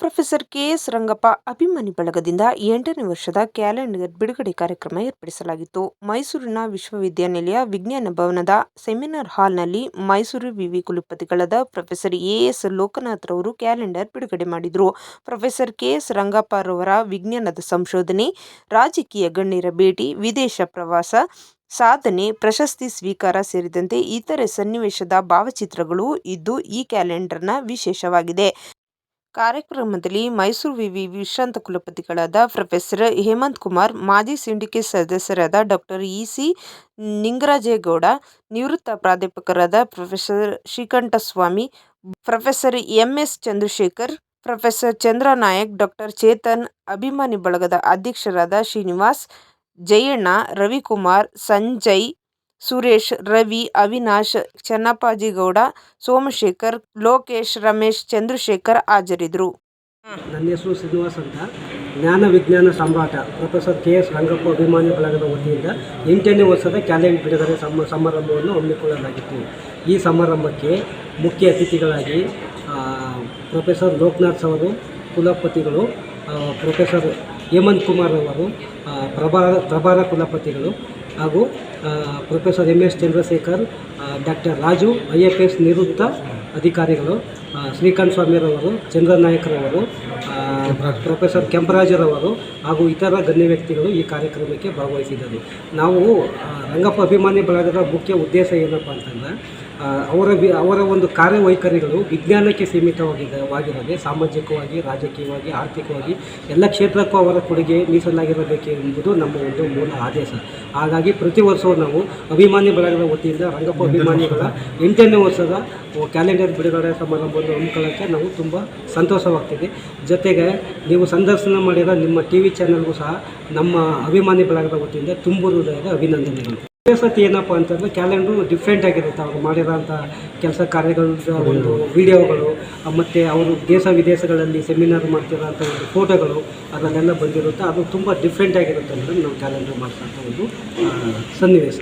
Professor KS Rangappa ಅಭಿಮಾನಿ ಬಳಗದಿಂದ ಎಂಟನೇ ವರ್ಷದ ಕ್ಯಾಲೆಂಡರ್ ಬಿಡುಗಡೆ ಕಾರ್ಯಕ್ರಮ ಏರ್ಪಡಿಸಲಾಗಿತ್ತು. ಮೈಸೂರಿನ ವಿಶ್ವವಿದ್ಯಾನಿಲಯ ವಿಜ್ಞಾನ ಭವನದ ಸೆಮಿನಾರ್ ಹಾಲ್ನಲ್ಲಿ ಮೈಸೂರು ವಿವಿ ಕುಲಪತಿಗಳಾದ ಪ್ರೊಫೆಸರ್ ಎಎಸ್ ಲೋಕನಾಥ್ರವರು ಕ್ಯಾಲೆಂಡರ್ ಬಿಡುಗಡೆ ಮಾಡಿದರು. ಪ್ರೊಫೆಸರ್ ಕೆಎಸ್ ರಂಗಪ್ಪರವರ ವಿಜ್ಞಾನದ ಸಂಶೋಧನೆ, ರಾಜಕೀಯ ಗಣ್ಯರ ಭೇಟಿ, ವಿದೇಶ ಪ್ರವಾಸ, ಸಾಧನೆ, ಪ್ರಶಸ್ತಿ ಸ್ವೀಕಾರ ಸೇರಿದಂತೆ ಇತರೆ ಸನ್ನಿವೇಶದ ಭಾವಚಿತ್ರಗಳು ಇದ್ದು ಈ ಕ್ಯಾಲೆಂಡರ್ನ ವಿಶೇಷವಾಗಿದೆ. ಕಾರ್ಯಕ್ರಮದಲ್ಲಿ ಮೈಸೂರು ವಿವಿ ವಿಶ್ರಾಂತ ಕುಲಪತಿಗಳಾದ ಪ್ರೊಫೆಸರ್ ಹೇಮಂತ್ ಕುಮಾರ್, ಮಾಜಿ ಸಿಂಡಿಕೇಟ್ ಸದಸ್ಯರಾದ ಡಾಕ್ಟರ್ ಇಸಿ ನಿಂಗರಾಜೇಗೌಡ, ನಿವೃತ್ತ ಪ್ರಾಧ್ಯಾಪಕರಾದ professor Srikantaswamy, professor M S Chandrashekar, professor Chandra Nayak doctor Chetan ಅಭಿಮಾನಿ ಬಳಗದ ಅಧ್ಯಕ್ಷರಾದ ಶ್ರೀನಿವಾಸ್ ಜಯಣ್ಣ, ರವಿಕುಮಾರ್, ಸಂಜಯ್ ಸುರೇಶ್, ರವಿ, ಅವಿನಾಶ್, ಚನ್ನಪ್ಪಾಜಿಗೌಡ, ಸೋಮಶೇಖರ್, ಲೋಕೇಶ್, ರಮೇಶ್, ಚಂದ್ರಶೇಖರ್ ಹಾಜರಿದ್ದರು. ನನ್ನ ಹೆಸರು ಶ್ರೀನಿವಾಸ್ ಅಂತ. ಜ್ಞಾನ ವಿಜ್ಞಾನ ಸಾಮ್ರಾಟ ಪ್ರೊಫೆಸರ್ ಕೆ ಎಸ್ ರಂಗಪ್ಪ ಅಭಿಮಾನಿ ಬಳಗದ ವತಿಯಿಂದ ಎಂಟನೇ ವರ್ಷದ ಕ್ಯಾಲೆಂಡರ್ ಬಿಡುಗಡೆ ಸಮ, ಸಮಾರಂಭವನ್ನು ಹಮ್ಮಿಕೊಳ್ಳಲಾಗಿತ್ತು. ಈ ಸಮಾರಂಭಕ್ಕೆ ಮುಖ್ಯ ಅತಿಥಿಗಳಾಗಿ ಪ್ರೊಫೆಸರ್ ಲೋಕನಾಥ್ ಅವರು ಕುಲಪತಿಗಳು ಪ್ರೊಫೆಸರ್ ಹೇಮಂತ್ ಕುಮಾರ್ ಅವರು ಪ್ರಭಾರ ಪ್ರಭಾರ ಕುಲಪತಿಗಳು ಹಾಗೂ professor M S Chandrashekar doctor Raju I F S ನಿವೃತ್ತ ಅಧಿಕಾರಿಗಳು ಶ್ರೀಕಾಂತ್ ಸ್ವಾಮಿರವರು ಚಂದ್ರನಾಯಕರವರು ನಾಯಕರವರು ಪ್ರೊಫೆಸರ್ ಕೆಂಪರಾಜರವರು ಹಾಗೂ ಇತರ ಗಣ್ಯ ವ್ಯಕ್ತಿಗಳು ಈ ಕಾರ್ಯಕ್ರಮಕ್ಕೆ ಭಾಗವಹಿಸಿದ್ದರು. ನಾವು ರಂಗಪ್ಪ ಅಭಿಮಾನಿ ಬಳಗದ ಮುಖ್ಯ ಉದ್ದೇಶ ಏನಪ್ಪ ಅಂತಂದರೆ ಅವರ ಅವರ ಒಂದು ಕಾರ್ಯವೈಖರಿಗಳು ವಿಜ್ಞಾನಕ್ಕೆ ಸೀಮಿತವಾಗಿದೆ ವಾಗಿರದೆ ಸಾಮಾಜಿಕವಾಗಿ, ರಾಜಕೀಯವಾಗಿ, ಆರ್ಥಿಕವಾಗಿ ಎಲ್ಲ ಕ್ಷೇತ್ರಕ್ಕೂ ಅವರ ಕೊಡುಗೆ ಮೀಸಲಾಗಿರಬೇಕು ಎಂಬುದು ನಮ್ಮ ಒಂದು ಮೂಲ ಆದೇಶ. ಹಾಗಾಗಿ ಪ್ರತಿ ವರ್ಷವೂ ನಾವು ಅಭಿಮಾನಿ ಬಳಗದ ವತಿಯಿಂದ ರಂಗಪ್ಪ ಅಭಿಮಾನಿಗಳ ಎಂಟನೇ ವರ್ಷದ ಕ್ಯಾಲೆಂಡರ್ ಬಿಡುಗಡೆ ಸಮಾರಂಭವನ್ನು ಹಮ್ಮಿಕೊಳ್ಳೋಕ್ಕೆ ನಾವು ತುಂಬ ಸಂತೋಷವಾಗ್ತಿದೆ. ಜೊತೆಗೆ ನೀವು ಸಂದರ್ಶನ ಮಾಡಿದ ನಿಮ್ಮ ಟಿ ವಿ ಚಾನಲ್ಗೂ ಸಹ ನಮ್ಮ ಅಭಿಮಾನಿ ಬಳಗದ ವತಿಯಿಂದ ತುಂಬು ಹೃದಯದ ಅಭಿನಂದನೆಗಳು. ವಿಶೇಷತೆ ಏನಪ್ಪ ಅಂತಂದ್ರೆ ಕ್ಯಾಲೆಂಡ್ರು ಡಿಫ್ರೆಂಟ್ ಆಗಿರುತ್ತೆ. ಅವರು ಮಾಡಿರೋಂಥ ಕೆಲಸ ಕಾರ್ಯಗಳ ಒಂದು ವಿಡಿಯೋಗಳು ಮತ್ತು ಅವರು ದೇಶ ವಿದೇಶಗಳಲ್ಲಿ ಸೆಮಿನಾರ್ ಮಾಡ್ತಿರೋಂಥ ಒಂದು ಫೋಟೋಗಳು ಅದರಲ್ಲೆಲ್ಲ ಬಂದಿರುತ್ತೆ. ಅದು ತುಂಬ ಡಿಫ್ರೆಂಟ್ ಆಗಿರುತ್ತೆ ಅಂದರೆ ನಾವು ಕ್ಯಾಲೆಂಡರ್ ಮಾಡ್ತಕ್ಕಂಥ ಒಂದು ಸನ್ನಿವೇಶ.